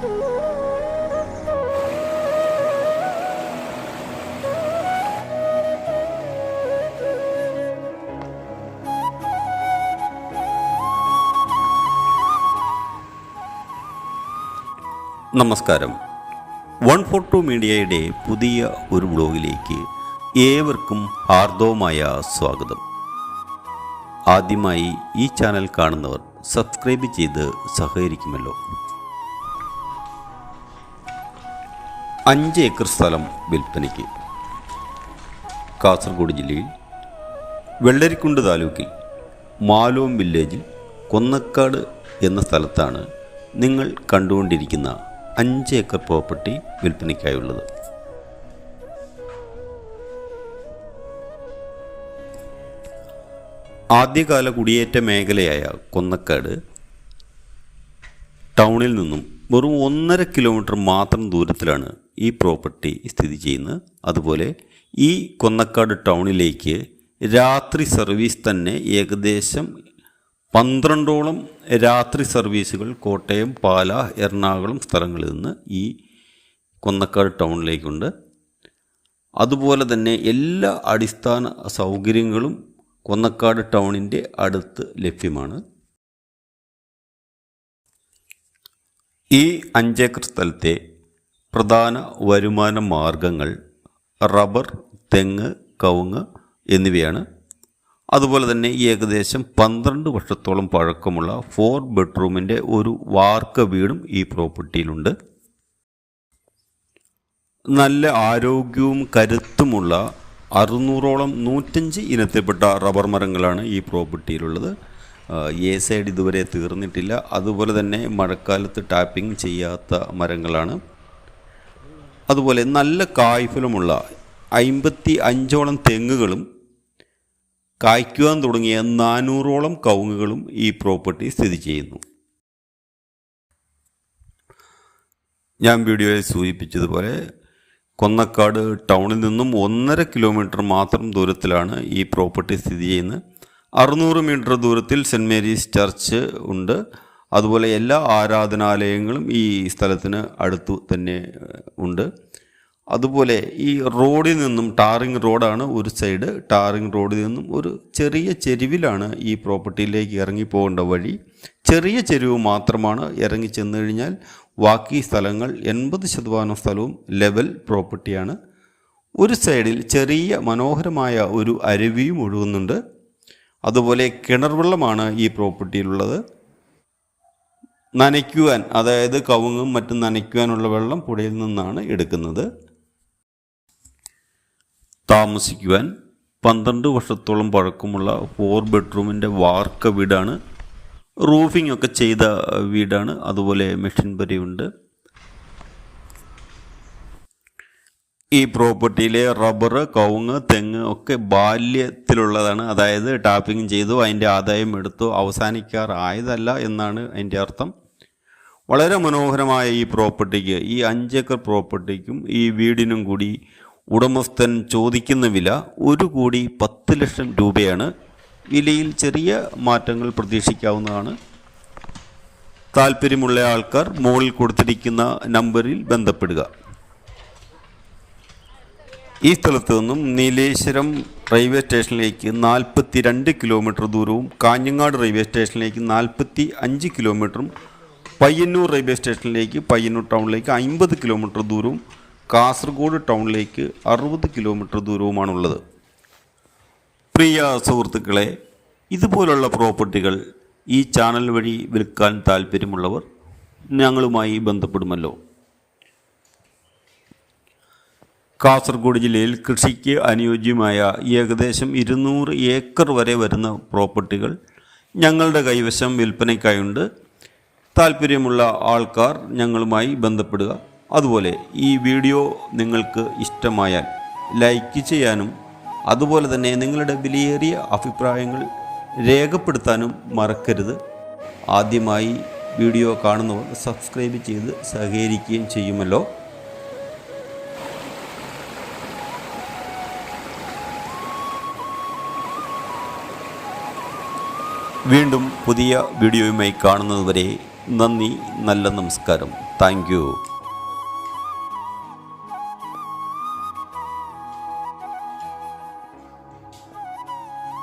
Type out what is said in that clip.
നമസ്കാരം. One four to മീഡിയയുടെ പുതിയ ഒരു ബ്ലോഗിലേക്ക് ഏവർക്കും ഹാർദവുമായ സ്വാഗതം. ആദ്യമായി ഈ ചാനൽ കാണുന്നവർ സബ്സ്ക്രൈബ് ചെയ്ത് സഹകരിക്കുമല്ലോ. അഞ്ച് ഏക്കർ സ്ഥലം വിൽപ്പനയ്ക്ക്. കാസർഗോഡ് ജില്ലയിൽ വെള്ളരിക്കുണ്ട് താലൂക്കിൽ മാലോം വില്ലേജിൽ കൊന്നക്കാട് എന്ന സ്ഥലത്താണ് നിങ്ങൾ കണ്ടുകൊണ്ടിരിക്കുന്ന അഞ്ച് ഏക്കർ പ്രോപ്പർട്ടി വിൽപ്പനയ്ക്കായുള്ളത്. ആദ്യകാല കുടിയേറ്റ മേഖലയായ കൊന്നക്കാട് ടൗണിൽ നിന്നും വെറും ഒന്നര കിലോമീറ്റർ മാത്രം ദൂരത്തിലാണ് ഈ പ്രോപ്പർട്ടി സ്ഥിതി ചെയ്യുന്നത്. അതുപോലെ ഈ കൊന്നക്കാട് ടൗണിലേക്ക് രാത്രി സർവീസ് തന്നെ ഏകദേശം പന്ത്രണ്ടോളം രാത്രി സർവീസുകൾ കോട്ടയം പാല എറണാകുളം സ്ഥലങ്ങളിൽ നിന്ന് ഈ കൊന്നക്കാട് ടൗണിലേക്കുണ്ട്. അതുപോലെ തന്നെ എല്ലാ അടിസ്ഥാന സൗകര്യങ്ങളും കൊന്നക്കാട് ടൗണിന്റെ അടുത്ത് ലഭ്യമാണ്. ഈ അഞ്ചേക്കർ സ്ഥലത്തെ പ്രധാന വരുമാന മാർഗങ്ങൾ റബ്ബർ തെങ്ങ് കവുങ്ങ് എന്നിവയാണ്. അതുപോലെ തന്നെ ഏകദേശം പന്ത്രണ്ട് വർഷത്തോളം പഴക്കമുള്ള ഫോർ ബെഡ്റൂമിന്റെ ഒരു വാർക്ക വീടും ഈ പ്രോപ്പർട്ടിയിലുണ്ട്. നല്ല ആരോഗ്യവും കരുത്തുമുള്ള അറുന്നൂറോളം നൂറ്റഞ്ച് ഇനത്തിൽപ്പെട്ട റബ്ബർ മരങ്ങളാണ് ഈ പ്രോപ്പർട്ടിയിലുള്ളത്. എ സൈഡ് ഇതുവരെ തീർന്നിട്ടില്ല. അതുപോലെ തന്നെ മഴക്കാലത്ത് ടാപ്പിംഗ് ചെയ്യാത്ത മരങ്ങളാണ്. അതുപോലെ നല്ല കായ്ഫലമുള്ള അമ്പത്തി അഞ്ചോളം തെങ്ങുകളും കായ്ക്കുവാൻ തുടങ്ങിയ നാനൂറോളം കവുങ്ങുകളും ഈ പ്രോപ്പർട്ടി സ്ഥിതി ചെയ്യുന്നു. ഞാൻ വീഡിയോയിൽ സൂചിപ്പിച്ചതുപോലെ കൊന്നക്കാട് ടൗണിൽ നിന്നും ഒന്നര കിലോമീറ്റർ മാത്രം ദൂരത്തിലാണ് ഈ പ്രോപ്പർട്ടി സ്ഥിതി ചെയ്യുന്നത്. അറുന്നൂറ് മീറ്റർ ദൂരത്തിൽ സെന്റ് മേരീസ് ചർച്ച് ഉണ്ട്. അതുപോലെ എല്ലാ ആരാധനാലയങ്ങളും ഈ സ്ഥലത്തിന് അടുത്തു തന്നെ ഉണ്ട്. അതുപോലെ ഈ റോഡിൽ നിന്നും ടാറിങ് റോഡാണ് ഒരു സൈഡ്. ടാറിങ് റോഡിൽ നിന്നും ഒരു ചെറിയ ചെരുവിലാണ് ഈ പ്രോപ്പർട്ടിയിലേക്ക് ഇറങ്ങി പോകേണ്ട വഴി. ചെറിയ ചെരുവ് മാത്രമാണ് ഇറങ്ങി ചെന്ന് കഴിഞ്ഞാൽ ബാക്കി സ്ഥലങ്ങൾ എൺപത് ശതമാനം സ്ഥലവും ലെവൽ പ്രോപ്പർട്ടിയാണ്. ഒരു സൈഡിൽ ചെറിയ മനോഹരമായ ഒരു അരുവിയും ഒഴുകുന്നുണ്ട്. അതുപോലെ കിണർ വെള്ളമാണ് ഈ പ്രോപ്പർട്ടിയിലുള്ളത്. നനയ്ക്കുവാൻ അതായത് കവുങ്ങും മറ്റും നനയ്ക്കുവാനുള്ള വെള്ളം പുഴയിൽ നിന്നാണ് എടുക്കുന്നത്. താമസിക്കുവാൻ പന്ത്രണ്ട് വർഷത്തോളം പഴക്കമുള്ള ഫോർ ബെഡ്റൂമിന്റെ വാർക്ക വീടാണ്. റൂഫിംഗ് ഒക്കെ ചെയ്ത വീടാണ്. അതുപോലെ മെഷീൻ പരിയുണ്ട് ഈ പ്രോപ്പർട്ടിയിലെ റബ്ബർ കവുങ്ങ് തെങ്ങ് ഒക്കെ ബാല്യത്തിലുള്ളതാണ്. അതായത് ടാപ്പിംഗ് ചെയ്തു അതിന്റെ ആദായം എടുത്തു അവസാനിക്കാറായതല്ല എന്നാണ് അതിന്റെ അർത്ഥം. വളരെ മനോഹരമായ ഈ പ്രോപ്പർട്ടിക്ക് ഈ അഞ്ചേക്കർ പ്രോപ്പർട്ടിക്കും ഈ വീടിനും കൂടി ഉടമസ്ഥൻ ചോദിക്കുന്ന വില ഒരു കോടി പത്ത് ലക്ഷം രൂപയാണ്. വിലയിൽ ചെറിയ മാറ്റങ്ങൾ പ്രതീക്ഷിക്കാവുന്നതാണ്. താല്പര്യമുള്ള ആൾക്കാർ മുകളിൽ കൊടുത്തിരിക്കുന്ന നമ്പറിൽ ബന്ധപ്പെടുക. ഈ സ്ഥലത്തു നിന്നും നീലേശ്വരം റെയിൽവേ സ്റ്റേഷനിലേക്ക് നാൽപ്പത്തി രണ്ട് കിലോമീറ്റർ ദൂരവും കാഞ്ഞങ്ങാട് റെയിൽവേ സ്റ്റേഷനിലേക്ക് നാൽപ്പത്തി അഞ്ച് കിലോമീറ്ററും പയ്യന്നൂർ റെയിൽവേ സ്റ്റേഷനിലേക്ക് പയ്യന്നൂർ ടൗണിലേക്ക് അമ്പത് കിലോമീറ്റർ ദൂരവും കാസർഗോഡ് ടൗണിലേക്ക് അറുപത് കിലോമീറ്റർ ദൂരവുമാണുള്ളത്. പ്രിയ സുഹൃത്തുക്കളെ ഇതുപോലുള്ള പ്രോപ്പർട്ടികൾ ഈ ചാനൽ വഴി വിൽക്കാൻ താല്പര്യമുള്ളവർ ഞങ്ങളുമായി ബന്ധപ്പെടുമല്ലോ. കാസർഗോഡ് ജില്ലയിൽ കൃഷിക്ക് അനുയോജ്യമായ ഏകദേശം ഇരുന്നൂറ് ഏക്കർ വരെ വരുന്ന പ്രോപ്പർട്ടികൾ ഞങ്ങളുടെ കൈവശം വിൽപ്പനയ്ക്കായുണ്ട്. താല്പര്യമുള്ള ആൾക്കാർ ഞങ്ങളുമായി ബന്ധപ്പെടുക. അതുപോലെ ഈ വീഡിയോ നിങ്ങൾക്ക് ഇഷ്ടമായാൽ ലൈക്ക് ചെയ്യാനും അതുപോലെ തന്നെ നിങ്ങളുടെ വിലയേറിയ അഭിപ്രായങ്ങൾ രേഖപ്പെടുത്താനും മറക്കരുത്. ആദ്യമായി വീഡിയോ കാണുന്നവർ സബ്സ്ക്രൈബ് ചെയ്ത് സഹകരിക്കുകയും ചെയ്യുമല്ലോ. വീണ്ടും പുതിയ വീഡിയോയുമായി കാണുന്നതുവരെ നന്ദി നല്ല നമസ്കാരം. താങ്ക്